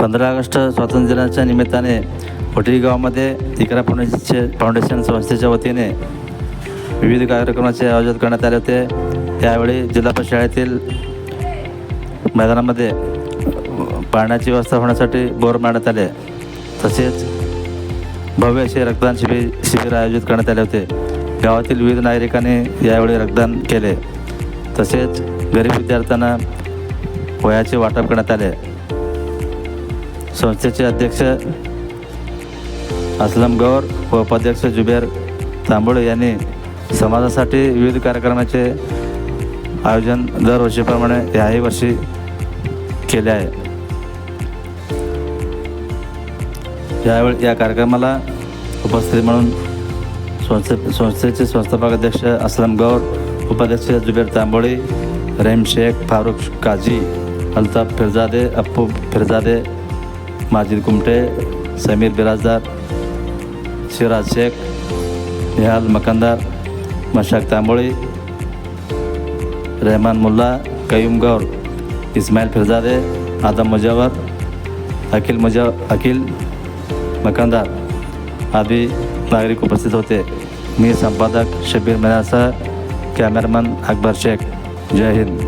पंधरा ऑगस्ट स्वातंत्र्य दिनाच्या निमित्ताने होटी गावामध्ये इकरा फाउंडेशनचे फाउंडेशन संस्थेच्या वतीने विविध कार्यक्रमाचे आयोजन करण्यात आले होते. त्यावेळी जिल्हा परिषद शाळेतील मैदानामध्ये पाण्याची व्यवस्था होण्यासाठी बोर मारण्यात आले. तसेच भव्य असे रक्तदान शिबिर शिबिर आयोजित करण्यात आले होते. गावातील विविध नागरिकांनी यावेळी रक्तदान केले. तसेच गरीब विद्यार्थ्यांना वयाचे वाटप करण्यात आले. संस्थेचे अध्यक्ष असलम गौर व उपाध्यक्ष जुबेर तांबोळे यांनी समाजासाठी विविध कार्यक्रमाचे आयोजन दरवर्षीप्रमाणे याही वर्षी केले आहे. यावेळी या कार्यक्रमाला उपस्थित म्हणून संस्थे संस्थेचे संस्थापक अध्यक्ष असलम गौर उपाध्यक्ष जुबेर तांबोळी रहीम शेख फारुख काझी अल्ताफ फिरजादे अप्पू फिरजादे माजिद कुमटे समीर बिराजदार शिवराज शेख निहाल मकंदार मशाक तांबोळी रहमान मुल्ला कयूम गौर इस्माईल फिरजादे आदम मुजावर अखिल मुजा अखिल मकंदार आदी नागरिक उपस्थित होते. मी संपादक शबीर मनासा कॅमेरामन अकबर शेख. जय हिंद.